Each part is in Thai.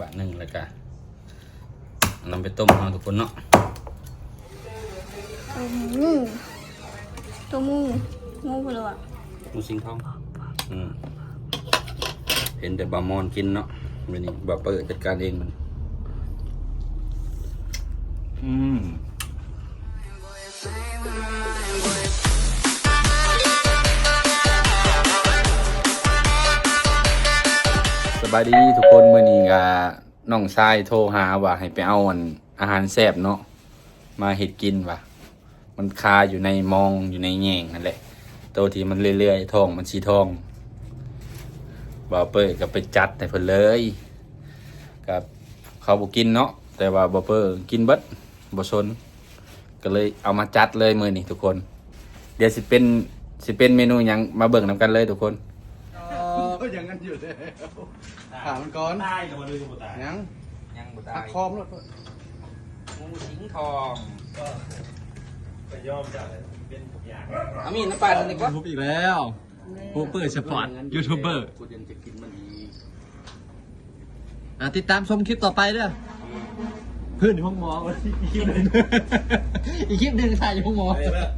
บาทหนึ่งแล้วก็เอานำไปต้มเอาทุกคนเนาะตัวหมูตัวหมูหมูไปเลยอะหมูสิงทองอืมเห็นแต่บามอนกินเนาะวันนี้บาเปิดจัดการเองมัน อืม บายดีทุกคนเมื้อนี้ก็น้องชายโทรหาว่าให้ไปเอาอันอาหารแซ่บเนาะมาเฮ็ดกินว่ะ มันคาอยู่ในมองอยู่ในแง่งนั่นแหละตัวที่มันเรื่อยๆทองมันสีทองบ่าวเปิ้ลก็ไปจัดให้เพิ่นเลยกับเขาบ่กินเนาะแต่ว่าบ่าวเปิ้ลกินเบิดบ่สนก็เลยเอามาจัดเลยมื้อนี้ทุกคน เดี๋ยวสิเป็นสิเป็นเมนูหยังมาเบิ่งนํกันเลยทุกคน อย่างนั้นอยู่เลยถามมันก่อนตายกับมันเลยกูตายยังยังบ่หักคอมรถงูสิงทองไปยอมจ่ายเป็นทุกอย่างเอามีน้ำปั่นดีกว่าทุบอีกแล้วฮูเปอร์สปอร์ตยูทูบเบอร์กูยังจะกินมันอีกอะติดตามชมคลิปต่อไปเด้อเพื่อนในห้องหมออีกคลิปหนึ่งอีกคลิปหนึ่งถ่ายอยู่ห้องหมอ อะไรแบบ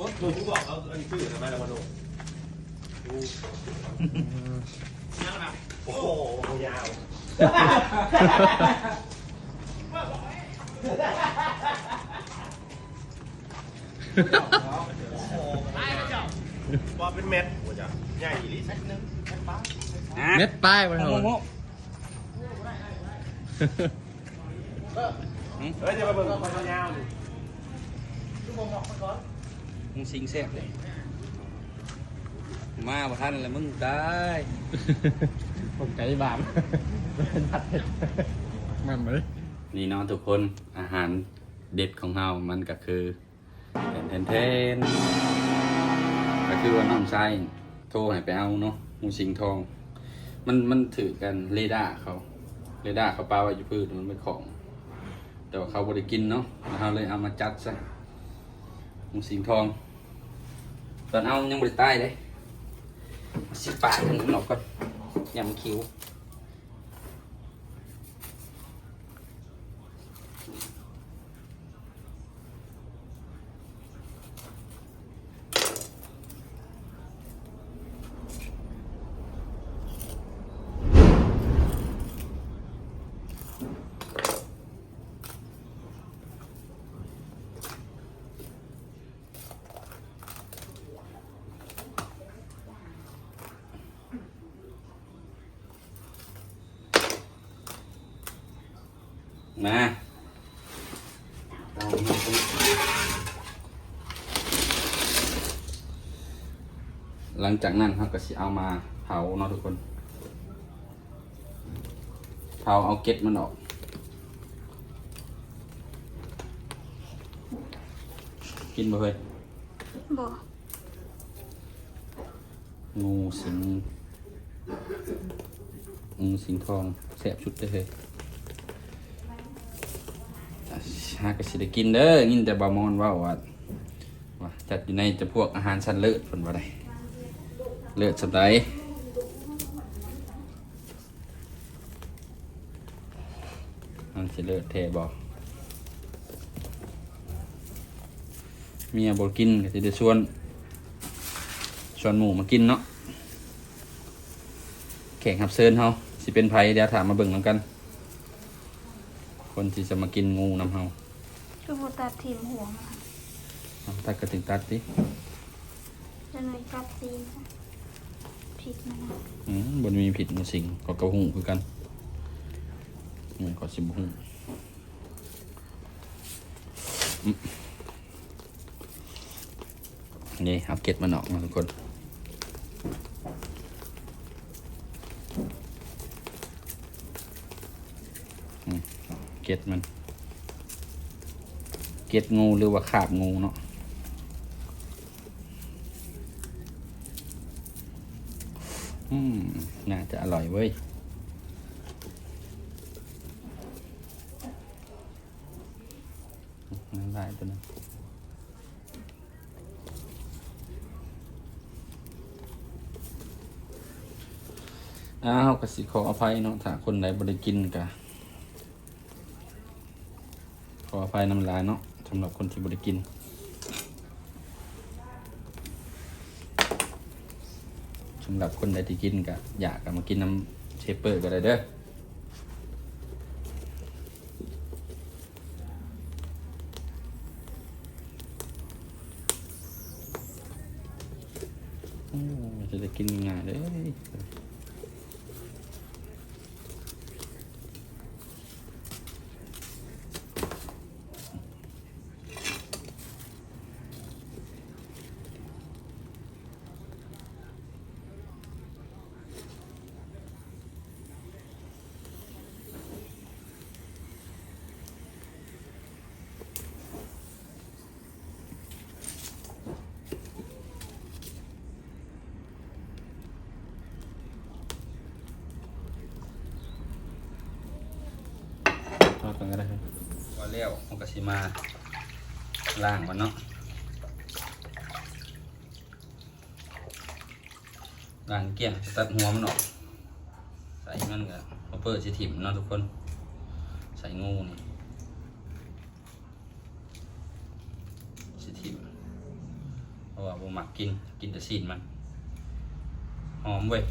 รถดูทุกบอกเอาอันชื่อทำไมล่ะมาดู โอ้โหยาวว่าเป็นเม็ดหัวจ้ะใหญ่ลิสักนึงเม็ดป้ายมันเหรอเฮ้ยจะมาเบิ่งคนยาวดิมึงสิงแซ่บเลย มาบ่ทันแล้วมึงได้ผมไก่บานเป็นผัดเผ็ดแม่นไหมนี่เนาะทุกคนอาหารเด็ดของเรามันก็คือแทนแทนแทนก็คือว่าน้องชายโทรให้ไปเอาเนาะหมูสิงทอง มันมันถือกันเรดาร์เขาเรดาร์เขาปาไว้อยู่พื้นมันเป็นของ แต่ว่าเขาบริกินเนาะแล้วเราเลยเอามาจัดซะหมูสิงทอง ตอนเอายังบริตายเลย สิปากมันออกก่อนยำคิ้ว หลังจากนั้นเราก็สิเอามาเผาเนาะทุกคน เผาเอาเกล็ดมันออก กินบ่เฮ้ยบ่งูสิงงูสิงทองแสบชุดเลยเฮ้ยหากสิได้กินเด้อยินแต่บามอนเว่าว่าว่าจัดอยู่ในจะพวกอาหารชั้นเลิศผลว่าได เลิศสัปดาห์มันสิเลิศแท้บอกเมียบอกกินก็สิได้ชวนชวนหมูมากินเนาะแข่งขับเซินเฮาสิเป็นไผเดี๋ยวถามมาเบิ่งนำกัน คนที่จะมากินงูนำเฮาคือโบตัดทีมหัวมาเอาตัดกระถึงตัดดิจะหน่อยกัดตีนซะ ผิดมันนะอืมบนมีผิดมูสิงก็กระหูคือกันอืมก็สิบหูอืมนี่เอาเก็ดมันออกมาทุกคนเก็ดมัน เก็ดงูหรือว่าขาบงูเนาะ อืม น่าจะอร่อยเว้ยนั่นได้ตัวนึงอ้าวกสิขออภัยเนาะถ้าคนใดบ่ได้กินก็ขออภัยน้ำลายเนาะสำหรับคนที่บ่ได้กิน สำหรับคนใดที่กินก็อยากก็มากินน้ำเชเปอร์ก็ได้เด้อจะได้กินง่ายเลย ทอดกันก็ได้ครับว่า แล้วมันก็สิมาล่างมันเนาะล่างเกลี้ยงตัดหัวมันออกใส่มันก็เอเปิดสิถิ่มเนาะทุกคน ใส่งูนี่สิถิ่มเพราะว่าผมมักกินกินแต่ซีนมัน หอมเว้ย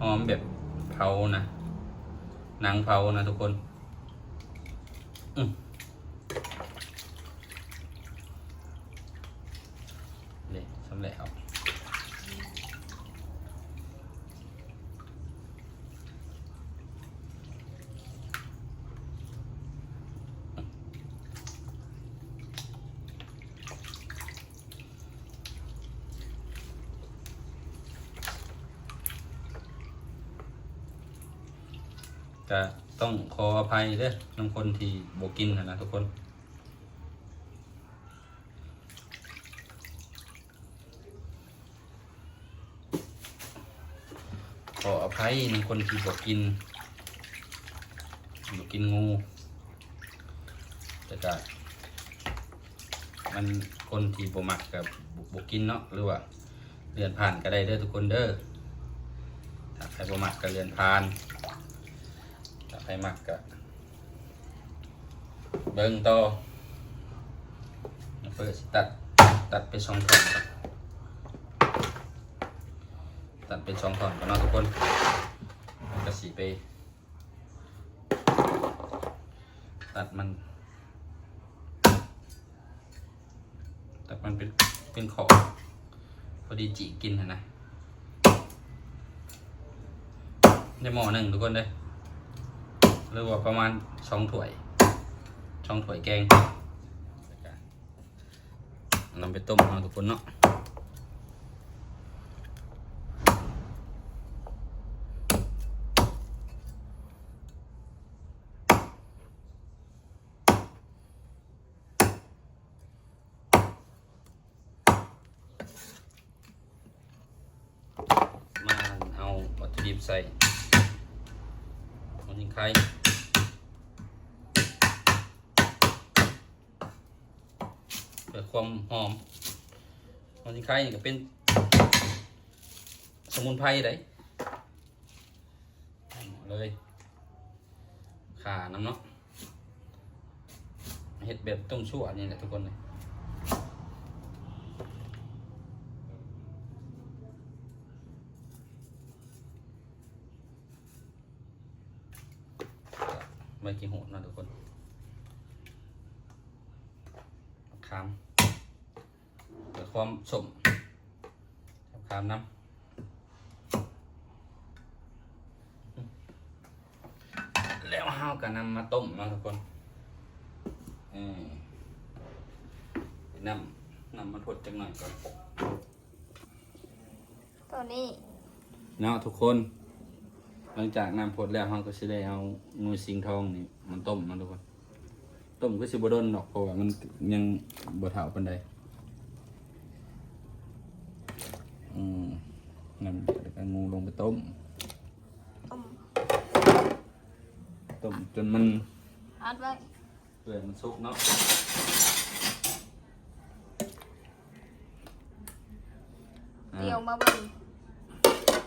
หอมแบบเผานะหนังเผานะทุกคน เลยสำเร็จครับก็ ต้องขออภัยเด้อน้ำคนที่บกินนะนะทุกคน ขออภัยในคนที่บกินบกกินงูแต่ก็มันคนที่บมักกับบกินเนาะหรือว่าเลื่อนผ่านก็ได้เด้อทุกคนเด้อถ้าใครบมักก็เลื่อนผ่าน ใครมักก็เบิ่งต่อเปิดสิตัดตัดไปสองท่อนตัดเป็นสองท่อนกันนะทุกคนแล้วก็สีไป ตัดมัน ตัดมันเป็นเป็นขอบพอดีจีกินนะนะได้หม้อหนึ่งทุกคนเลย รือว่าประมาณสองถ้วยสองถ้วยแกงนำไปต้มเอาทุกคนเนาะ มาเอาวัตถุดิบใส่มันยิงไข่เพื่อ ความหอมมันยิงไข่นี่ก็เป็น สมุนไพรได้เลยข่าน้ำเนาะเห็ดแบบต้มชั่วนี่แหละทุกคนเลย ไม่กี่หูนะทุกคนคามเกิดความสมคามน้ำ แล้วห้ากันนำมาต้มนะทุกคนเออนำนำมาทดจังหน่อยก่อนตอนนี้เนาะทุกคน หลังจากนำพดแล้วเราก็จะได้เอางูสิงทองนี่มันต้มนะทุกคน ต้มก็สิบดนดอกเพราะว่ามันยังบดเถาปันใดอืมนำแล้วก็งูลงไปต้ม ต้มจนมันอัดไว้เปื่อยมันสุกเนาะเดี๋ยวมาเบิ่ง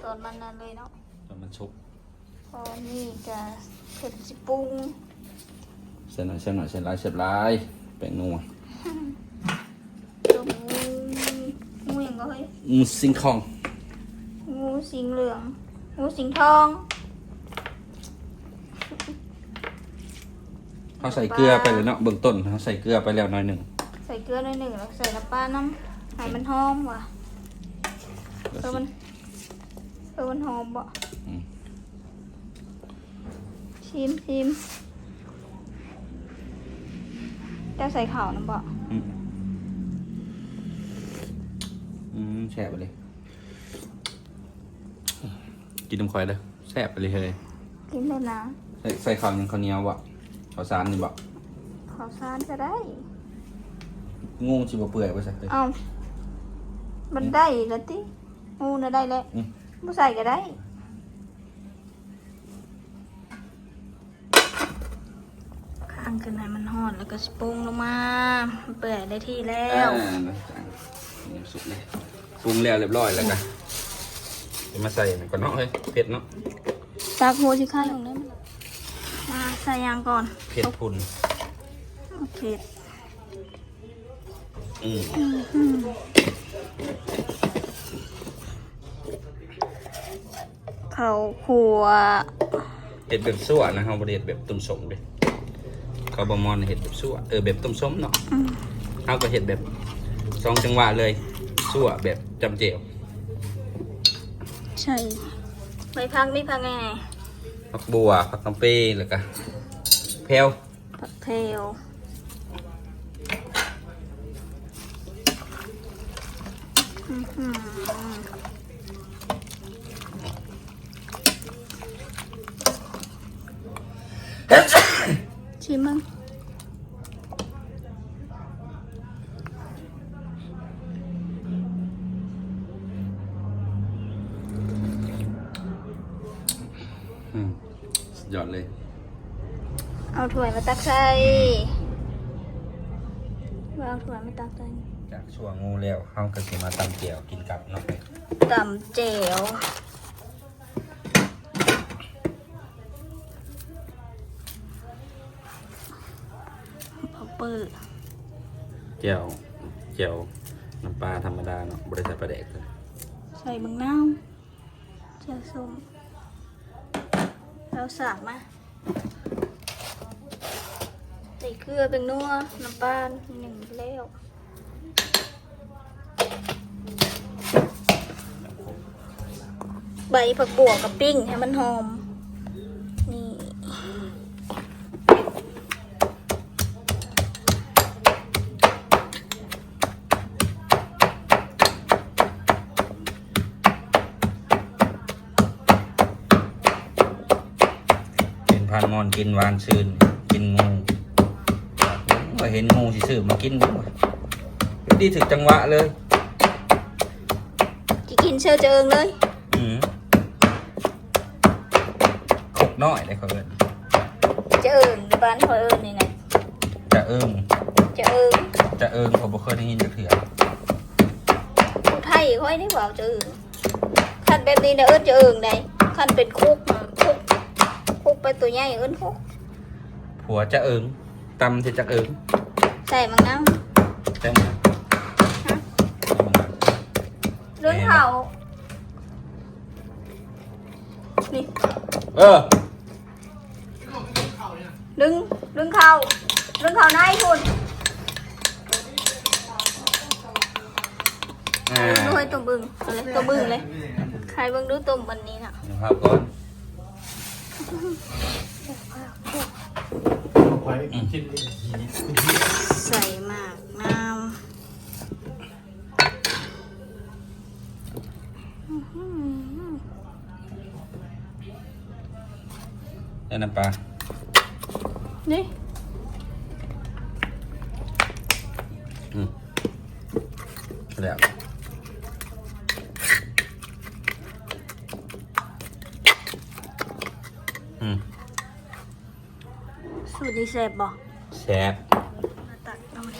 ตอนมันนั่นเลยเนาะอมันชุบพอนี่จะเผ็ดสิปรุงเส้นหน่อยเส้นหน่อยเส้นลายเสียบลายแป้งนัวตัวงูงูอย่างก็เฮ้ยอืมซิงคอง งูสิงเหลือง งูสิงทอง เขาใส่เกลือไปเลยเนาะเบื้องต้นเขาใส่เกลือไปแล้วหน่อยหนึ่งใส่เกลือหน่อยหนึ่งแล้วใส่น้ำปลาน้ำให้มันหอมว่ะแล้วเออสิมันเออมันหอมบ่อืมชิมชิมจะใส่ข่าวน้ำบ่อืมอืมแฉะไปเลยกินน้ำข่อยเลยแซ่บไปเลยเฮ้ยกินได้นะใส่ใส่ข้าวยังข้าวเหนียวบ่ ข้าวสารนี่บ่ข้าวสารก็ได้งูจิบเปื่อยไปใส่เลยเอ้ามันได้แล้วติงูน่ะได้แล้วอืม บ่ใส่ก็ได้ ข้างขึ้นให้มันหอดแล้วก็สปรุงลงมามันเปื่อยได้ที่แล้อ่าวนะจ๊ะนี่สุกเลยปรุงแล้วเรียบร้อยแล้วกันเดี๋ยวมาใส่ก่อนเนาะเฮ้ยเผ็ดเนาะ จากหัวสิข้าลงได้ไหมมาใส่ยางก่อนเผ็ดพุนโอเคอืมเขาขัวเห็ดแบบซั่วนะเฮาบ่ได้เห็ดแบบต้มสมเด้เขาบ่มอนเห็ดแบบซั่วเออแบบต้มสมเนาะเฮาก็เห็ดแบบสองจังหวะเลยซั่วแบบจำเจียวใช่ไปพักนี่พักไงผักบัวผักกำเป้แล้วก็ แพรวผักเพลอื้อหือชิมมั้ง อืมสุดยอดเลย เอา ถ้วยมาตักใส่วางถ้วยมาตักใส่จากช่วงงูแล้วเฮาก็สิมาตำเจียวกินกับเนาะตำเจวพอเปิดเจียวเจียวน้ำปลาธรรมดาเนาะบ่ได้ใส่ปลาแดกเลยใส่บางน้ำเจียวส้มแล้วสากมาใส่เกลือเป็นนัวน้ำปลาหนึ่งแล้วใบผักบวกับปิ้งให้มันหอม นี่ กินพานมอนกินหวานซื่น กินงู ห็นงูสิซื้อมากินบ่ดีถึกจังหวะเลยจะกินเชื่อเจิงเลยอืมขกน้อยเลยเขาเอิ้นเจิงหรือบ้านพอเอิญนี่ไงจะเอิงจะเอิงจะเอิงเขาบ่เคยได้ยินจักเถื่อผู้ไทยค่อยได้เปล่าเจิงคันแบบนี้นะเอิญเจิงได้คันเป็นคุกน่ะคุกคุกไปตัวใหญ่เอิญคุกผัวจะเอิงตำที่จะเอิง ใส่มังน้ใช่ไหมำฮะเรื่องเขานี่เออดึงดึงเขาดึงเขาในคุณอ่าดูให้ตัวบึงเอาเลยตัวบึงเลย ใครเบิ่งดูตุ่มวันนี้น่ะครับก่อน ใส่หมากน้ำอื้อหือได้น้ำปลานี่อืมแล้วอืมสูตรนี้แซ่บบ่ แซ่บตักเอาเ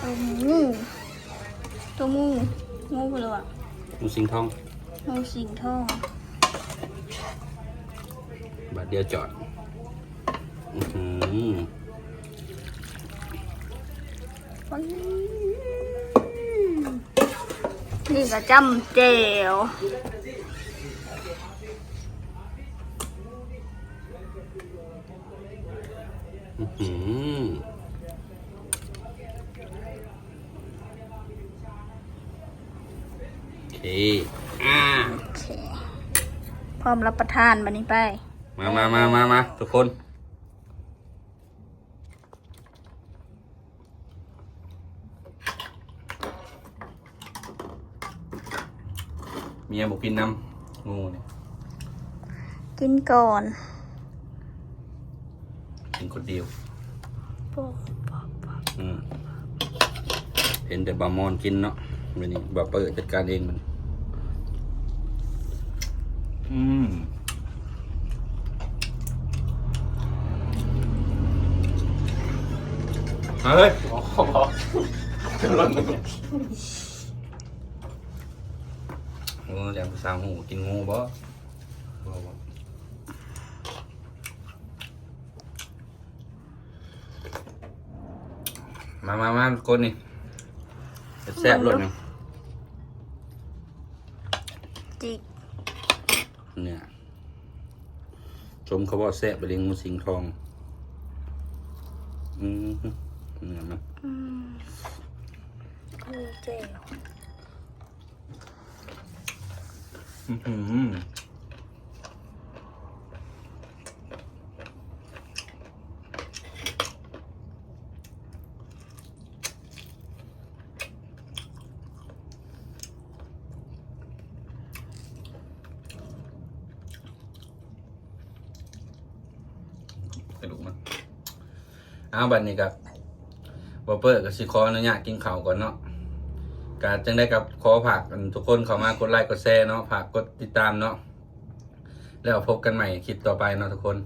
ตัวมูตัวงูงูไปเลยอะมูสิงทองงูสิงทองบัดเดียวจอด อือือ นี่ก็จำเจวอื้อหือโอเคอ่าโอเคพร้อมรับประทานบันนี้ไป มามามามามาทุกคน เมียบอกกินน้ำงูเนี่ยกินก่อนกินคนเดียวโป๊ะโป๊ะโป๊ะอืมเห็นแต่บามอนกินเนาะวันนี้บาเปิดจัดการเองมัน อืมเฮ้ย อ๋อ บอกจะลดงูแดงสาวหูกินงูบ่บ่บ่มามามาทุกคนนี่แซ่บๆรสหนึ่งจิกเนี่ยชมเขาบอกแซ่บไปเลี้ยงงูสิงทองอืมเนี่ยมันอืมคือเจว อื้อหือไปดูมันเอาบัดนี้ครับบอเปอร์กับซิคออนุญาตกินข้าวก่อนเนาะ กาจังได้กับขอผักทุกคนเข้ามากดไลค์กดแชร์เนาะผักกดติดตามเนาะแล้วพบกันใหม่คลิปต่อไปเนาะทุกคน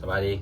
สบายดี